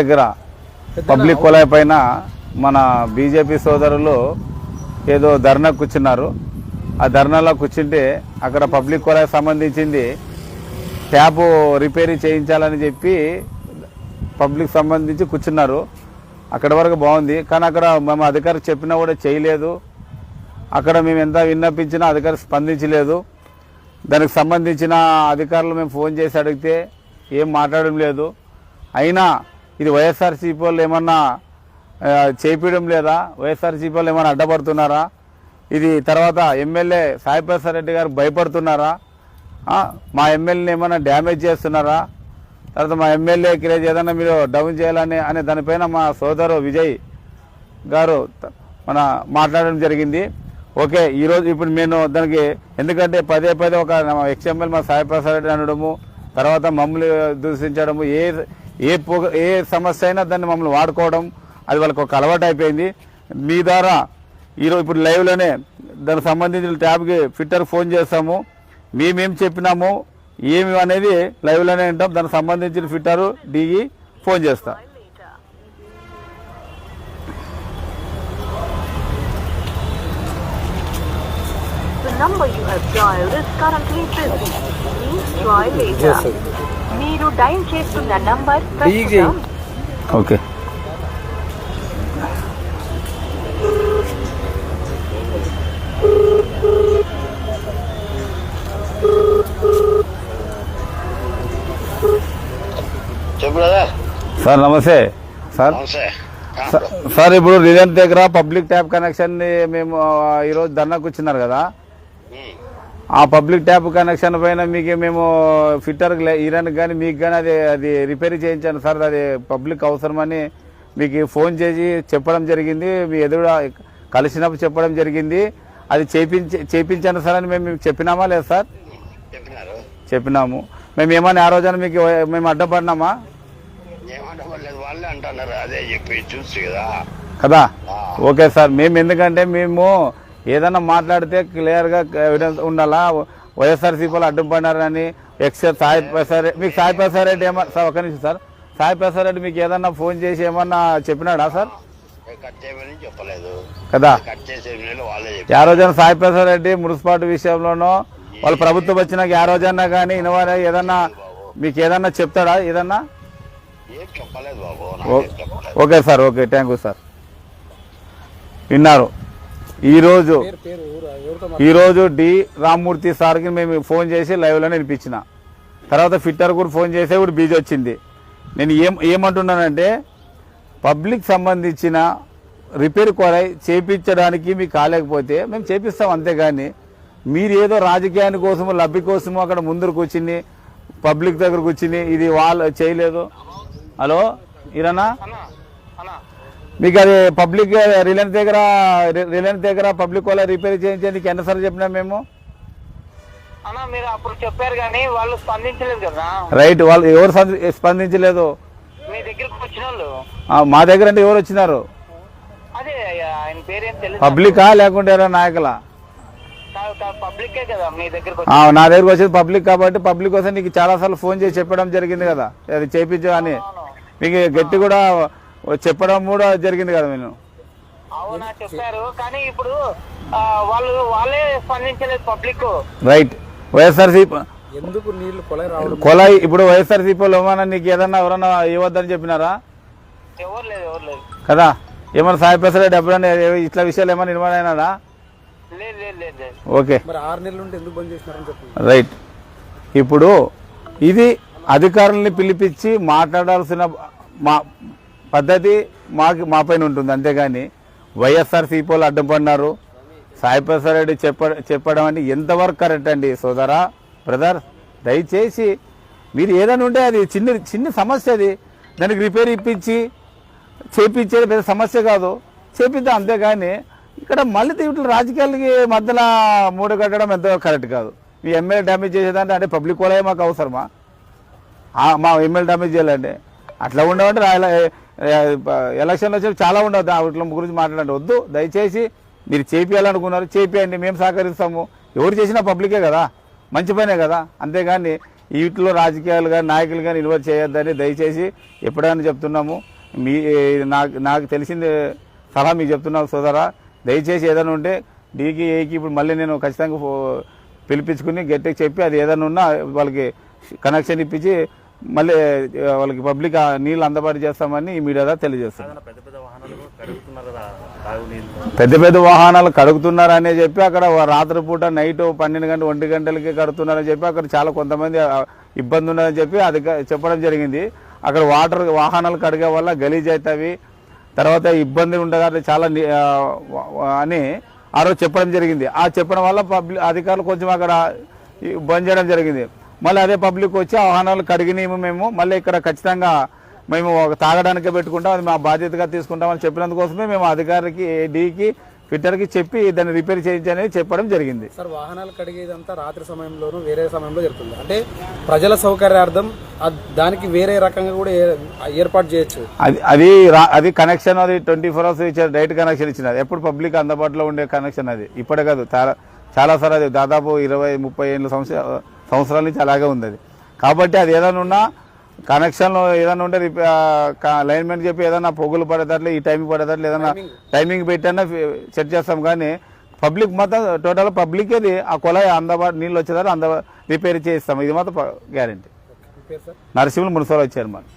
దగ్గర పబ్లిక్ కొలాయి పైన మన బీజేపీ సోదరులు ఏదో ధర్నా కూర్చున్నారు. ఆ ధర్నాలో కూర్చుంటే అక్కడ పబ్లిక్ కొలాయి సంబంధించింది ట్యాప్ రిపేరీ చేయించాలని చెప్పి పబ్లిక్ సంబంధించి కూర్చున్నారు. అక్కడ వరకు బాగుంది. కానీ అక్కడ మేము అధికారి చెప్పినా కూడా చేయలేదు. అక్కడ మేము ఎంత విన్నపించినా అధికారి స్పందించలేదు. దానికి సంబంధించిన అధికారులు మేము ఫోన్ చేసి అడిగితే ఏం మాట్లాడడం లేదు. అయినా ఇది వైఎస్ఆర్సీపీ వాళ్ళు ఏమన్నా చేపించడం లేదా? వైఎస్ఆర్సీపీ వాళ్ళు ఏమైనా అడ్డపడుతున్నారా? ఇది తర్వాత ఎమ్మెల్యే సాయిప్రసాద్ రెడ్డి గారు భయపడుతున్నారా? మా ఎమ్మెల్యేని ఏమైనా డ్యామేజ్ చేస్తున్నారా? తర్వాత మా ఎమ్మెల్యే క్రేజ్ ఏదైనా మీరు డౌన్ చేయాలని అనే దానిపైన మా సోదరు విజయ్ గారు మన మాట్లాడడం జరిగింది. ఓకే ఈరోజు ఇప్పుడు నేను దానికి ఎందుకంటే పదే పదే ఒక ఎక్స్ఎంఎల్ మా సాయిప్రసాద్ రెడ్డి అనడము తర్వాత మమ్మల్ని దూషించడము ఏ ఏ పొగ ఏ సమస్య అయినా దాన్ని మమ్మల్ని వాడుకోవడం అది వాళ్ళకి ఒక అలవాటు అయిపోయింది. మీ ద్వారా ఈరోజు ఇప్పుడు లైవ్లోనే దానికి సంబంధించిన ట్యాబ్కి ఫిట్టర్ ఫోన్ చేస్తాము. మేమేం చెప్పినాము ఏమి అనేది లైవ్లోనే వింటాం. దానికి సంబంధించిన ఫిట్టర్ దిగి ఫోన్ చేస్తాం. The number you have dialed is currently busy. Please try later. మీరు డైల్ చేస్తున్న నంబర్ ప్రస్తుతం ఓకే. సార్ నమస్తే. సార్ సార్ ఇప్పుడు రిలయన్స్ దగ్గర పబ్లిక్ ట్యాప్ కనెక్షన్ని మేము ఈరోజు ధర్నాకు వచ్చినారు కదా. ఆ పబ్లిక్ ట్యాప్ కనెక్షన్ పైన మీకు మేము ఫిట్టర్ ఈరాన్ కానీ మీకు కానీ అది అది రిపేర్ చేయించాను సార్. అది పబ్లిక్ అవసరమని మీకు ఫోన్ చేసి చెప్పడం జరిగింది. మీ ఎదురు కలిసినప్పుడు చెప్పడం జరిగింది. అది చేపించి చేపించాను సార్ అని మేము మీకు చెప్పినామా లేదు సార్? చెప్పినాము. మేము ఏమన్నా ఆ రోజున మీకు మేము అడ్డపడినామా? ఏమంటలేదు వాళ్ళే అంటున్నారు. అదే చెప్పి చూసి కదా. Okay sir. మేము ఎందుకంటే మేము ఏదైనా మాట్లాడితే క్లియర్గా ఎవిడెన్స్ ఉండాలా? వైఎస్ఆర్సీపీలో అడ్డం పడినారని ఎక్స్ సాయి ప్రసాద్ మీకు సాయి ప్రసాద్ రెడ్డి ఏమన్నా సార్ ఒక నిమిషం సార్. సాయి ప్రసాద్ రెడ్డి మీకు ఏదన్నా ఫోన్ చేసి ఏమన్నా చెప్పినాడా సార్? కదా. ఆ రోజైనా సాయి ప్రసాద్ రెడ్డి మున్సిపాలిటీ విషయంలోనో వాళ్ళ ప్రభుత్వం వచ్చినాక ఆ రోజన్నా కానీ అయ్యి ఏదన్నా మీకు ఏదన్నా చెప్తాడా ఏదన్నా? Okay sir okay thank you sir. విన్నారు. ఈరోజు ఈరోజు డి రామ్మూర్తి సార్కి మేము ఫోన్ చేసి లైవ్లోనే వినిపించిన తర్వాత ఫిట్టర్ కూడా ఫోన్ చేస్తే కూడా బీజీ వచ్చింది. నేను ఏం ఏమంటున్నానంటే పబ్లిక్ సంబంధించిన రిపేర్ కొరై చేపించడానికి మీకు కాలేకపోతే మేము చేపిస్తాం అంతేగాని మీరు ఏదో రాజకీయాని కోసము లబ్ధి కోసము అక్కడ ముందరకు కూర్చుని పబ్లిక్ దగ్గరకు కూర్చుని ఇది వాళ్ళు చేయలేదు. హలో ఇరనా మీకు అది పబ్లిక్ రిలయన్స్ దగ్గర రిలయన్స్ దగ్గర పబ్లిక్ వాళ్ళ రిపేర్ చేయించేందుకు ఎన్నిసార్లు చెప్పినా మేము? అన్న మీరు అప్పుడు చెప్పారు కానీ వాళ్ళు స్పందించలేదు కదా. రైట్ వాళ్ళు ఎవరు స్పందించలేదు. మీ దగ్గరకు వచ్చిన వాళ్ళు? ఆ, మా దగ్గర అంటే ఎవరు వచ్చినారు? అదే ఆయన పేరేం తెలియదు పబ్లికా లేకుంటే నాయకులా? పబ్లికే కదా మీ దగ్గరకు ఆ, నా దగ్గరకు వచ్చేది పబ్లిక్ కాబట్టి పబ్లిక్ కోసం నీకు చాలాసార్లు ఫోన్ చేసి చెప్పడం జరిగింది కదా. అది చేయించు అని. మీకు గట్టి కూడా చెప్పడం కూడా జరిగింది కదా నేను అవునా చెప్పారు. కానీ ఇప్పుడు ఆ, వాళ్ళు వాళ్ళే స్పందించలేదు పబ్లిక్. రైట్ వైఎస్ఆర్సీపీ ఎందుకు నీళ్ళు కొలాయి రావడం? కొలాయి ఇప్పుడు వైఎస్ఆర్సీపీలో ఏమన్నా నీకు ఏదన్నా ఎవరన్నా ఇవ్వద్దని చెప్పినారా? ఎవరు లేదు ఎవరు లేదు. కదా? ఏమన్నా సాయి ప్రసాద్ రెడ్డి ఎప్పుడన్నా ఇట్లా విషయాలు ఏమైనా నిర్మాణం అయినాడా లేదు లేదు లేదు లేదు. ఓకే. మరి ఆరు నెలల నుండి ఎందుకు బంద్ చేసినారని చెప్పండి. రైట్ ఇప్పుడు ఇది అధికారుల్ని పిలిపించి మాట్లాడాల్సిన మా పద్ధతి మాకు మా పైన ఉంటుంది అంతేగాని వైఎస్ఆర్ సిపోలు అడ్డం పడినారు. సాయి ప్రసాద్ రెడ్డి చెప్ప చెప్పడం అని ఎంతవరకు కరెక్ట్ అండి సోదరా బ్రదర్ దయచేసి మీరు ఏదైనా ఉంటే అది చిన్న చిన్న సమస్య అది. దానికి రిపేర్ ఇప్పించి చేపించేది పెద్ద సమస్య కాదు. చేపిద్దాం అంతేగాని ఇక్కడ మళ్ళీ ఇట్లా రాజకీయాలకి మధ్యలో మూడు కట్టడం ఎంతో కరెక్ట్ కాదు. మీ ఎమ్మెల్యే డ్యామేజ్ చేసేదంటే అంటే పబ్లిక్ కూడా మాకు అవసరమా? మా ఎమ్మెల్యే డ్యామేజ్ చేయాలండి. అట్లా ఉండవంటే ఎలక్షన్లు వచ్చి చాలా ఉండదు వాటి గురించి మాట్లాడండి. వద్దు. దయచేసి మీరు చేపియాలనుకున్నారు చేపియండి. మేము సహకరిస్తాము. ఎవరు చేసినా పబ్లికే కదా. మంచి పనే కదా. అంతేగాని వీటిలో రాజకీయాలు కానీ నాయకులు కానీ ఇన్వాల్వ్ చేయొద్దని దయచేసి ఎప్పుడైనా చెప్తున్నాము. మీ నాకు నాకు తెలిసింది సలహా మీకు చెప్తున్నాను సోదరా. దయచేసి ఏదైనా ఉంటే డీకి ఏకి ఇప్పుడు మళ్ళీ నేను ఖచ్చితంగా ఫో- పిలిపించుకుని గట్టిగా చెప్పి అది ఏదైనా ఉన్నా వాళ్ళకి కనెక్షన్ ఇప్పించి మళ్ళీ వాళ్ళకి పబ్లిక్ నీళ్ళు అందుబాటు చేస్తామని ఈ మీడియా ద్వారా పెద్ద పెద్ద వాహనాలు కడుగుతున్నారనే చెప్పి అక్కడ రాత్రిపూట నైట్ పన్నెండు గంటల ఒంటి గంటలకి కడుతున్నారని చెప్పి అక్కడ చాలా కొంతమంది ఇబ్బంది ఉన్నదని చెప్పి అది చెప్పడం జరిగింది. అక్కడ వాటర్ వాహనాలు కడిగే వల్ల గలీజ్ అవుతాయి తర్వాత ఇబ్బంది ఉంటుంది చాలా అని ఆ రోజు చెప్పడం జరిగింది. ఆ చెప్పడం వల్ల పబ్లిక్ అధికారులు కొంచెం అక్కడ బంద్ చేయడం జరిగింది. మళ్ళీ అదే పబ్లిక్ వచ్చి ఆ వాహనాలు కడిగినాము మేము. మళ్ళీ ఇక్కడ ఖచ్చితంగా మేము ఒక తాగడానికే పెట్టుకుంటాం. అది మా బాధ్యతగా తీసుకుంటామని చెప్పినందుకోసమే మేము అధికారికి డీకి ఫిట్టర్కి చెప్పి దాన్ని రిపేర్ చేయించని చెప్పడం జరిగింది. సార్ వాహనాలు కడిగేదంతా రాత్రి సమయంలోనూ వేరే సమయంలో జరుగుతుంది. అంటే ప్రజల సౌకర్యార్థం అద్- దానికి వేరే రకంగా కూడా ఏర్పాటు చేయొచ్చు. అది అది అది కనెక్షన్ అది ట్వంటీ ఫోర్ అవర్స్ ఇచ్చారు డైరెక్ట్ కనెక్షన్ ఇచ్చినది ఎప్పుడు పబ్లిక్ అందుబాటులో ఉండే కనెక్షన్ అది. ఇప్పుడే కాదు చాలా చాలా సార్ అది దాదాపు ఇరవై ముప్పై ఏళ్ళ సంవత్సర సంవత్సరాల నుంచి అలాగే ఉంది అది. కాబట్టి అది ఏదైనా ఉన్నా కనెక్షన్ ఏదైనా ఉంటే లైన్మెన్ చెప్పి ఏదైనా పొగులు పడేటట్లు ఈ టైంకి పడేటట్లు ఏదైనా టైమింగ్ పెట్టన్నా సెట్ చేస్తాం. కానీ పబ్లిక్ మొత్తం టోటల్ పబ్లిక్ అది ఆ కొలాయి అందుబాటు నీళ్ళు వచ్చేదారు అంద రిపేర్ చేయిస్తాం ఇది మాత్రం గ్యారంటీ నరసింహులు మున్సిపల్ వచ్చారు మరి